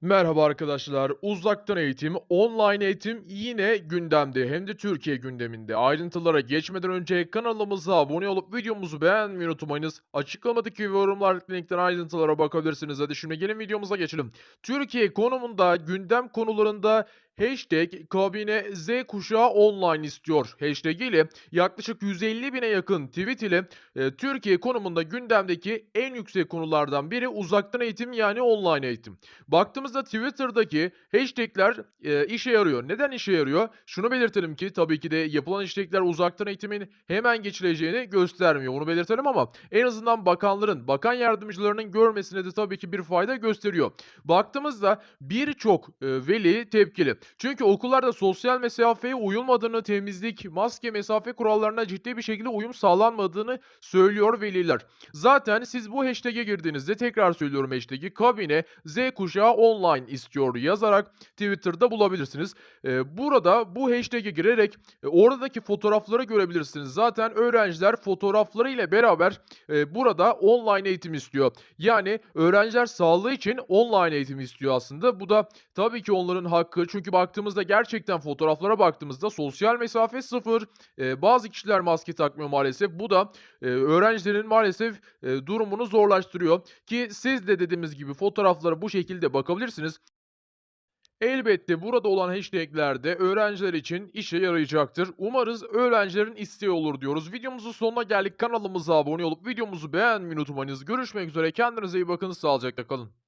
Merhaba arkadaşlar. Uzaktan eğitim, online eğitim yine gündemde hem de Türkiye gündeminde. Ayrıntılara geçmeden önce kanalımıza abone olup videomuzu beğenmeyi unutmayınız. Açıklamadaki yorumlar linkten ayrıntılara bakabilirsiniz. Hadi şimdi gelin videomuza geçelim. Türkiye konumunda gündem konularında Hashtag kabine Z kuşağı online istiyor. Hashtag ile yaklaşık 150 bine yakın tweet ile e, Türkiye konumunda gündemdeki en yüksek konulardan biri uzaktan eğitim yani online eğitim. Baktığımızda Twitter'daki hashtag'ler e, işe yarıyor. Neden işe yarıyor? Şunu belirtelim ki tabii ki de yapılan hashtag'ler uzaktan eğitimin hemen geçileceğini göstermiyor. Bunu belirtelim ama en azından bakanların, bakan yardımcılarının görmesine de tabii ki bir fayda gösteriyor. Baktığımızda birçok e, veli tepkili. Çünkü okullarda sosyal mesafeye uyulmadığını, temizlik, maske, mesafe kurallarına ciddi bir şekilde uyum sağlanmadığını söylüyor veliler. Zaten siz bu hashtag'e girdiğinizde tekrar söylüyorum hashtag'i kabine Z kuşağı online istiyor yazarak Twitter'da bulabilirsiniz. Ee, burada bu hashtag'e girerek e, oradaki fotoğrafları görebilirsiniz. Zaten öğrenciler fotoğrafları ile beraber e, burada online eğitim istiyor. Yani öğrenciler sağlığı için online eğitim istiyor aslında. Bu da tabii ki onların hakkı. Çünkü baktığımızda gerçekten fotoğraflara baktığımızda sosyal mesafe sıfır. Ee, bazı kişiler maske takmıyor maalesef. Bu da e, öğrencilerin maalesef e, durumunu zorlaştırıyor. Ki siz de dediğimiz gibi fotoğraflara bu şekilde bakabilirsiniz. Elbette burada olan hashtag'ler de öğrenciler için işe yarayacaktır. Umarız öğrencilerin isteği olur diyoruz. Videomuzun sonuna geldik. Kanalımıza abone olup videomuzu beğenmeyi unutmayınız. Görüşmek üzere. Kendinize iyi bakın. Sağlıcakla kalın.